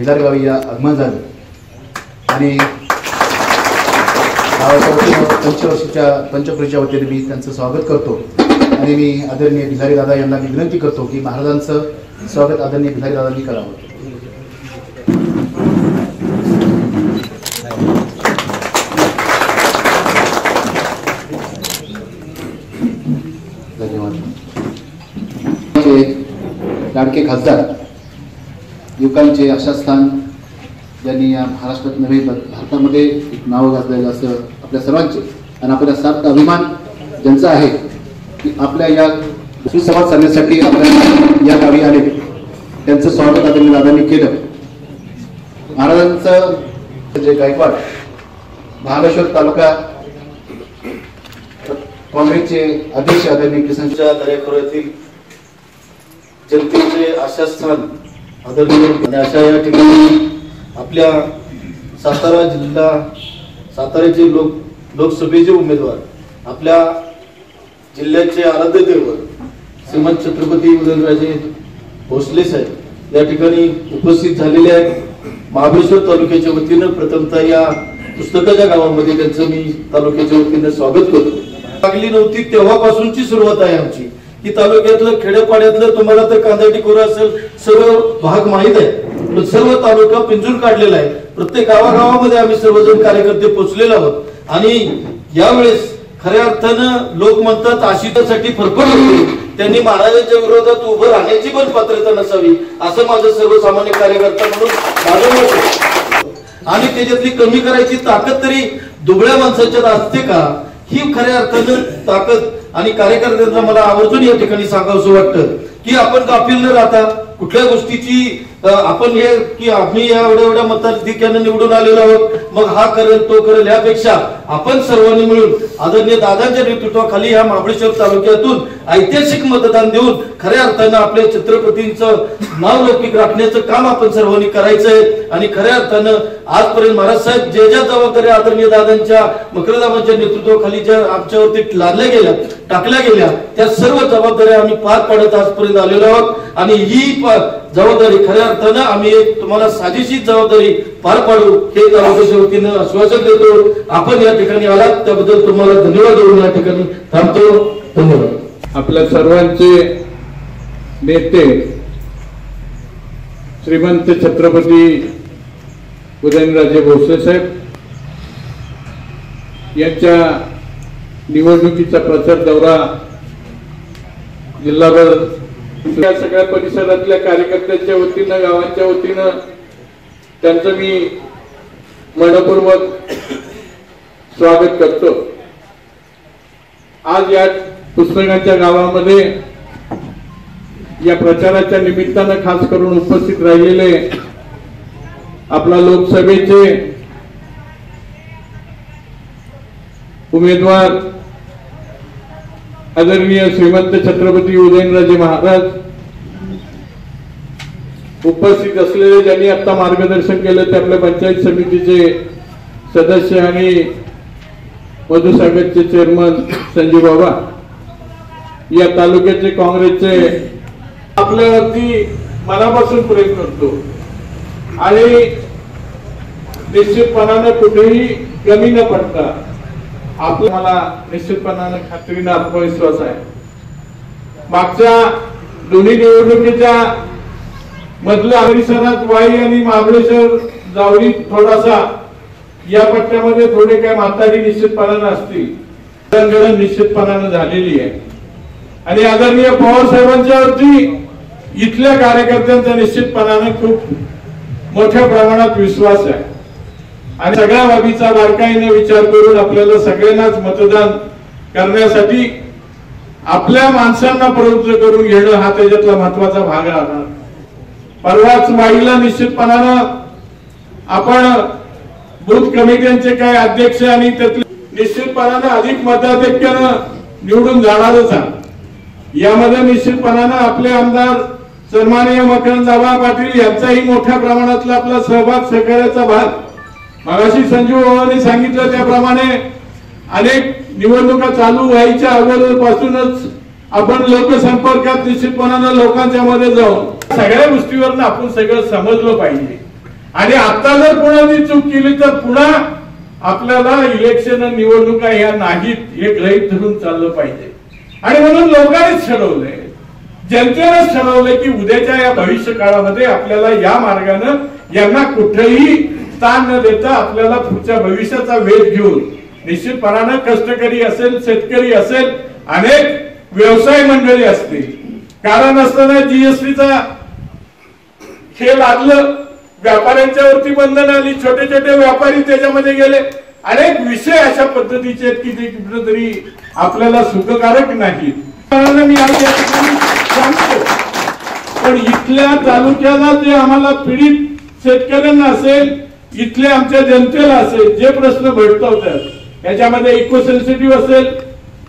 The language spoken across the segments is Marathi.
भिलार गावी या आगमन झालं. आणि पंचवर्षीच्या पंचक्रोशीच्या वतीने मी त्यांचं स्वागत करतो. आणि मी आदरणीय भिलारी दादा यांना विनंती करतो की महाराजांचं स्वागत आदरणीय भिलारी दादांनी करावं. धन्यवाद. लाडके खासदार युवकांचे आशास्थान ज्यांनी या महाराष्ट्रात नव्हे भारतामध्ये एक नाव गाजलेलं असं आपल्या सर्वांचे आणि आपल्या सात अभिमान ज्यांचा आहे की आपल्या या सुसंवाद साधण्यासाठी आपल्या या गावी आले. त्यांचं स्वागत आदरणीय दादांनी केलं. महाराजांचं जे गायकवाड महाबळेश्वर तालुका काँग्रेसचे अध्यक्ष आदरणीय किसन दर्याखोऱ्यातील जनतेचे आशास्थान आदरणीय आणि अशा या ठिकाणी आपल्या सातारा जिल्हा साताऱ्याचे लोक लोकसभेचे उमेदवार आपल्या जिल्ह्याचे आराध्य देव श्रीमंत छत्रपती उदयनराजे भोसले साहेब या ठिकाणी उपस्थित झालेले आहेत. महाबळेश्वर तालुक्याच्या वतीनं प्रथमतः या पुस्तकाच्या गावामध्ये त्यांचं मी तालुक्याच्या वतीनं स्वागत करतो. लागली नव्हती तेव्हापासूनची सुरुवात आहे आमची. की तालुक्यातलं खेड्यापाड्यातलं तुम्हाला तर कांदाटी कोरा असेल सर्व भाग माहीत आहे. पण सर्व तालुका पिंजून काढलेला आहे. प्रत्येक गावागावामध्ये आम्ही सर्वजण कार्यकर्ते पोहोचलेलो आहोत. आणि यावेळेस खऱ्या अर्थानं लोक म्हणतात आशितासाठी फरफड होते. त्यांनी महाराजांच्या विरोधात उभं राहण्याची पण पात्रता नसावी असं माझं सर्वसामान्य कार्यकर्ता म्हणून माझं आणि त्याच्यातली कमी करायची ताकद तरी दुबळ्या माणसाच्यात असते का? ही खऱ्या अर्थानं ताकद आणि कार्यकर्त्यांना मला आवर्जून या ठिकाणी सांगावंसं वाटतं की आपण गाफील न राहता कुठल्या गोष्टीची आपण हे की आम्ही या एवढ्या एवढ्या मताधिक्यानं निवडून आलेलो आहोत. मग हा करेल तो करेल यापेक्षा आपण सर्वांनी मिळून आदरणीय दादांच्या नेतृत्वाखाली ह्या महाबळेश्वर तालुक्यातून ऐतिहासिक मतदान देऊन खऱ्या अर्थानं आपल्या छत्रपतींचं नाव लौकिक राखण्याचं काम आपण सर्वांनी करायचंय. आणि खऱ्या अर्थानं आजपर्यंत महाराज साहेब जे ज्या जबाबदाऱ्या आदरणीय दादांच्या मकरदाबांच्या नेतृत्वाखाली ज्या आमच्यावरती लादल्या गेल्या टाकल्या गेल्या त्या सर्व जबाबदाऱ्या आम्ही पार पाडत आजपर्यंत आलेलो आहोत. आणि ही जबाबदारी खऱ्या अर्थानं आम्ही एक तुम्हाला साजेशी जबाबदारी पार पाडू. हे तालुक्याच्या वतीनं आश्वासन देतो. आपण या ठिकाणी आलात त्याबद्दल तुम्हाला धन्यवाद देऊन या ठिकाणी थांबतो. धन्यवाद. आपल्या सर्वांचे नेते श्रीमंत छत्रपती उदयनराजे भोसले साहेब यांच्या निवडणुकीचा प्रचार दौरा जिल्हाभर या सगळ्या परिसरातल्या कार्यकर्त्यांच्या वतीनं गावांच्या वतीनं त्यांचं मी मनपूर्वक स्वागत करतो. आज या पुस्तकाच्या गावामध्ये या प्रचाराच्या निमित्तानं खास करून उपस्थित राहिलेले आपला लोकसभेचे उमेदवार आदरणीय श्रीमंत छत्रपती उदयनराजे महाराज. उपस्थित असलेले ज्यांनी आता मार्गदर्शन केलं ते आपल्या पंचायत समितीचे सदस्य आणि मधुसागरचे चेअरमन संजीव बाबा. या तालुक्याचे काँग्रेसचे आपल्यावरती मनापासून प्रेम करतो. आणि निश्चितपणाने कुठेही कमी न पडता आपला मला निश्चितपणाने खात्रीने आत्मविश्वास आहे. मागच्या दोन्ही निवडणुकीच्या मधल्या परिसरात वाई आणि महाबळेश्वर जावळी थोडासा या पट्ट्यामध्ये थोडे काय म्हातारी निश्चितपणानं असतील. जडणघडण निश्चितपणानं झालेली आहे. आणि आदरणीय पवार साहेबांच्या वरती इथल्या कार्यकर्त्यांचा निश्चितपणानं खूप मोठ्या प्रमाणात विश्वास आहे. आणि सगळ्या बाबीचा बारकाईने विचार करून आपल्याला सगळ्यांनाच मतदान करण्यासाठी आपल्या माणसांना प्रवृत्त करून घेणं हा त्याच्यातला महत्त्वाचा भाग राहणार. परवाच वाईला निश्चितपणानं आपण बूथ कमिट्यांचे काय अध्यक्ष आणि त्यातले निश्चितपणानं अधिक मताधिक्यानं निवडून जाणारच आहे यामध्ये निश्चितपणानं आपले आमदार सन्माननीय मकरंद दाबा पाटील यांचाही मोठ्या प्रमाणातला आपला सहभाग सहकार्याचा भाग मगाशी संजीव बाबांनी सांगितलं त्याप्रमाणे अनेक निवडणुका चालू व्हायच्या अगोदरपासूनच आपण लोकसंपर्कात निश्चितपणानं लोकांच्या मध्ये जाऊन सगळ्या गोष्टीवरनं आपण सगळं समजलं पाहिजे. आणि आता जर कोणाची चूक केली तर पुन्हा आपल्याला इलेक्शन निवडणुका ह्या नाहीत हे ग्रहित धरून चाललं पाहिजे. आणि म्हणून लोकांनीच ठरवलंय जनतेनंच ठरवलंय की उद्याच्या या भविष्य काळामध्ये आपल्याला या मार्गानं यांना कुठेही ताण न देता आपल्याला पुढच्या भविष्याचा वेध घेऊन निश्चितपणानं कष्टकरी असेल शेतकरी असेल अनेक व्यवसाय मंडळी असतील. कारण असताना जीएसटीचा हे लागलं व्यापाऱ्यांच्या वरती बंधन आली छोटे छोटे व्यापारी त्याच्यामध्ये गेले. अनेक विषय अशा पद्धतीचे आहेत की ते कुठेतरी आपल्याला सुखकारक नाहीत. मी सांगतो पण इथल्या तालुक्याला जे आम्हाला पीडित शेतकऱ्यांना असेल इथल्या आमच्या जनतेला असेल जे प्रश्न भेडतावतात याच्यामध्ये इको सेन्सिटिव्ह असेल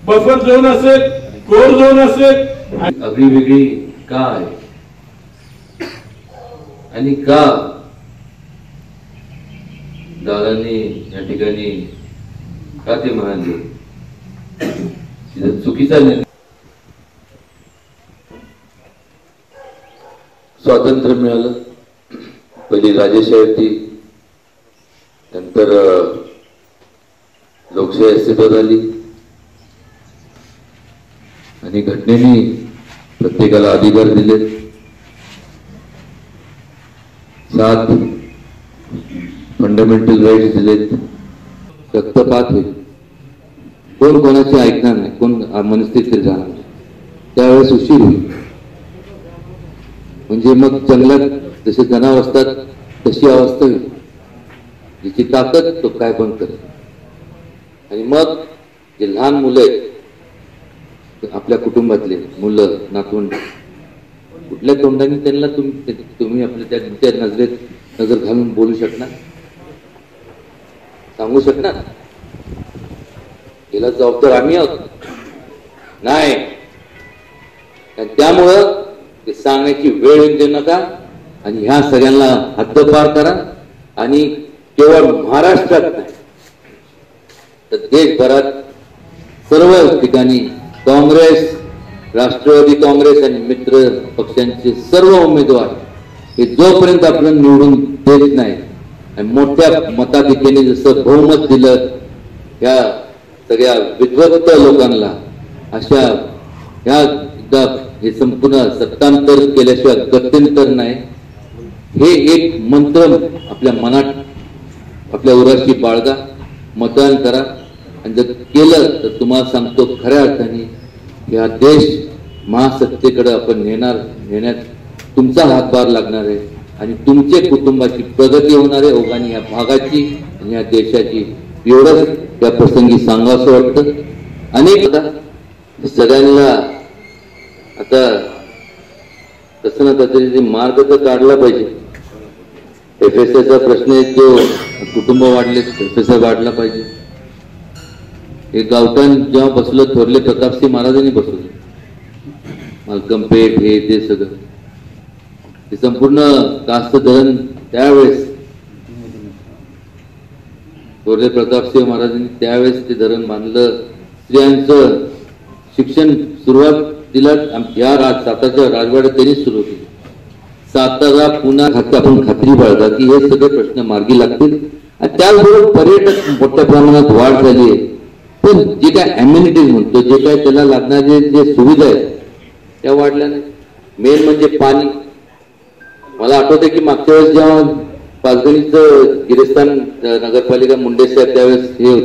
बफर झोन असेल कोर झोन असेल आगळी वेगळी का आहे आणि का? दादांनी या ठिकाणी का ते म्हणाले? चुकीचा निर्णय स्वातंत्र्य मिळालं. पहिली राजेशाही तर लोकशाही अस्तित्वात आली. आणि घटनेने प्रत्येकाला अधिकार दिले. सात फंडामेंटल राईट्स दिलेत. रक्तपात होईल. कोण कोणाचे ऐकणार नाही? कोण मनस्थितीत जाणार त्यावेळेस उशीर होईल. म्हणजे मग जंगलात जसे जनावर असतात तशी अवस्था होईल. जिची ताकद तो काय पण करेल? आणि मग जे लहान मुलं आहेत आपल्या कुटुंबातले मुलं नातवंड कुठल्या तोंडाने त्यांना तुम्ही तुम्ही आपल्या त्या त्या नजरेत नजर घालून बोलू शकणार? सांगू शकणार? याला जबाबदार आम्ही आहोत. नाही. त्यामुळं ते सांगण्याची वेळ येऊ देऊ नका आणि ह्या सगळ्यांना हद्दपार करा आणि केवळ महाराष्ट्रात नाही तर देशभरात सर्व ठिकाणी काँग्रेस राष्ट्रवादी काँग्रेस आणि मित्र पक्षांचे सर्व उमेदवार हे जोपर्यंत आपण निवडून देत नाही आणि मोठ्या मताधिकेने जसं बहुमत दिलं या सगळ्या विद्वत्त लोकांना अशा ह्या हे संपूर्ण सत्तांतर केल्याशिवाय गत्यंतर नाही. हे एक मंत्र आपल्या मनात आपल्या उराशी बाळगा मतदान करा. आणि जर केलं तर तुम्हाला सांगतो खऱ्या अर्थाने या देश महासत्तेकडे आपण नेणार नेण्यात तुमचा हातभार लागणार आहे. आणि तुमचे कुटुंबाची प्रगती होणार आहे. ओघाने या भागाची आणि या देशाची. एवढंच त्या प्रसंगी सांगावं वाटतं. अनेक सगळ्यांना आता तसं ना तरी मार्ग तर काढला पाहिजे. एफ एस एचा प्रश्न आहे तो कुटुंब वाढले एफ एस वाढला पाहिजे. हे गावठाण जेव्हा बसलं थोरले प्रतापसिंह महाराजांनी बसवले. मालकम पेठ हे ते सगळं. हे संपूर्ण कास्त धरण त्यावेळेस थोरले प्रतापसिंह महाराजांनी त्यावेळेस ते धरण बांधलं. स्त्रियांचं शिक्षण सुरुवात दिला या राज सातारच्या राजवाड्यात त्यांनीच सुरू केली. सातारा पुन्हा खाते आपण खात्री बाळगा की हे सगळे प्रश्न मार्गी लागतील. आणि त्याचबरोबर पर्यटक मोठ्या प्रमाणात वाढ झाली आहे. पण जे काय अम्युनिटीज म्हणतो जे काय त्याला लागणारे जे सुविधा आहेत त्या वाढल्या नाही मेन म्हणजे पाणी. मला आठवतं की मागच्या वेळेस जेव्हा पाचगणीचं गिरेस्थान नगरपालिका मुंडे साहेब त्यावेळेस हे